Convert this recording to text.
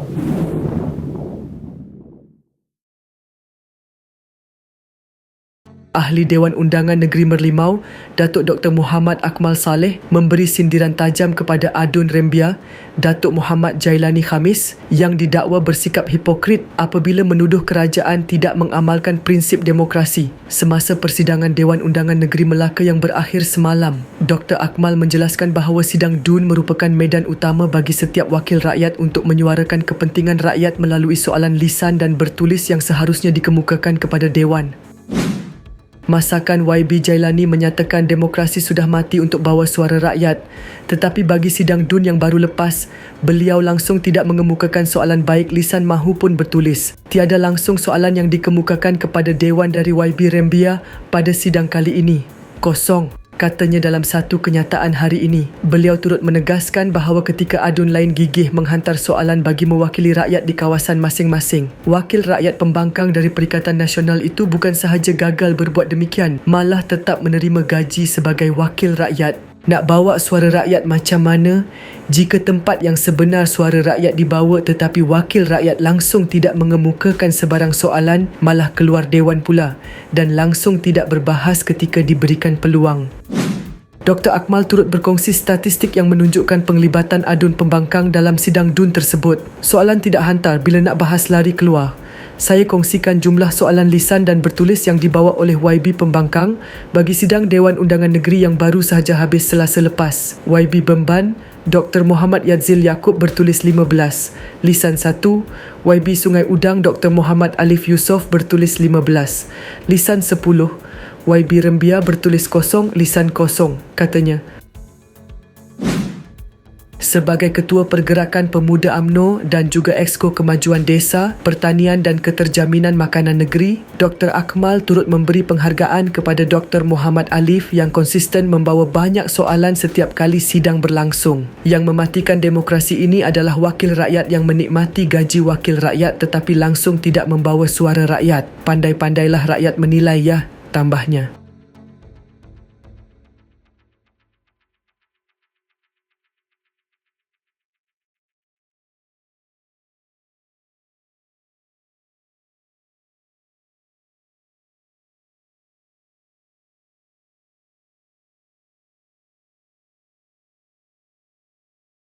ハハハハ! Ahli Dewan Undangan Negeri Merlimau, Datuk Dr. Muhammad Akmal Saleh memberi sindiran tajam kepada Adun Rembia, Datuk Muhammad Jailani Khamis yang didakwa bersikap hipokrit apabila menuduh kerajaan tidak mengamalkan prinsip demokrasi semasa persidangan Dewan Undangan Negeri Melaka yang berakhir semalam. Dr. Akmal menjelaskan bahawa sidang DUN merupakan medan utama bagi setiap wakil rakyat untuk menyuarakan kepentingan rakyat melalui soalan lisan dan bertulis yang seharusnya dikemukakan kepada Dewan. Masakan YB Jailani menyatakan demokrasi sudah mati untuk bawa suara rakyat. Tetapi bagi sidang DUN yang baru lepas, beliau langsung tidak mengemukakan soalan baik lisan mahupun bertulis. Tiada langsung soalan yang dikemukakan kepada Dewan dari YB Rembia pada sidang kali ini. Kosong katanya dalam satu kenyataan hari ini. Beliau turut menegaskan bahawa ketika adun lain gigih menghantar soalan bagi mewakili rakyat di kawasan masing-masing, wakil rakyat pembangkang dari Perikatan Nasional itu bukan sahaja gagal berbuat demikian, malah tetap menerima gaji sebagai wakil rakyat nak bawa suara rakyat macam mana jika tempat yang sebenar suara rakyat dibawa tetapi wakil rakyat langsung tidak mengemukakan sebarang soalan malah keluar dewan pula dan langsung tidak berbahas ketika diberikan peluang. Dr. Akmal turut berkongsi statistik yang menunjukkan penglibatan adun pembangkang dalam sidang DUN tersebut. Soalan tidak hantar bila nak bahas lari keluar saya kongsikan jumlah soalan lisan dan bertulis yang dibawa oleh YB Pembangkang bagi sidang Dewan Undangan Negeri yang baru sahaja habis selasa lepas. YB Bemban, Dr. Muhammad Yadzil Yaakob bertulis 15. Lisan 1, YB Sungai Udang Dr. Muhammad Alif Yusof bertulis 15. Lisan 10, YB Rembia bertulis kosong, lisan kosong, katanya. Sebagai Ketua Pergerakan Pemuda AMNO dan juga Exco Kemajuan Desa, Pertanian dan Keterjaminan Makanan Negeri, Dr. Akmal turut memberi penghargaan kepada Dr. Muhammad Alif yang konsisten membawa banyak soalan setiap kali sidang berlangsung. Yang mematikan demokrasi ini adalah wakil rakyat yang menikmati gaji wakil rakyat tetapi langsung tidak membawa suara rakyat. Pandai-pandailah rakyat menilai ya, tambahnya.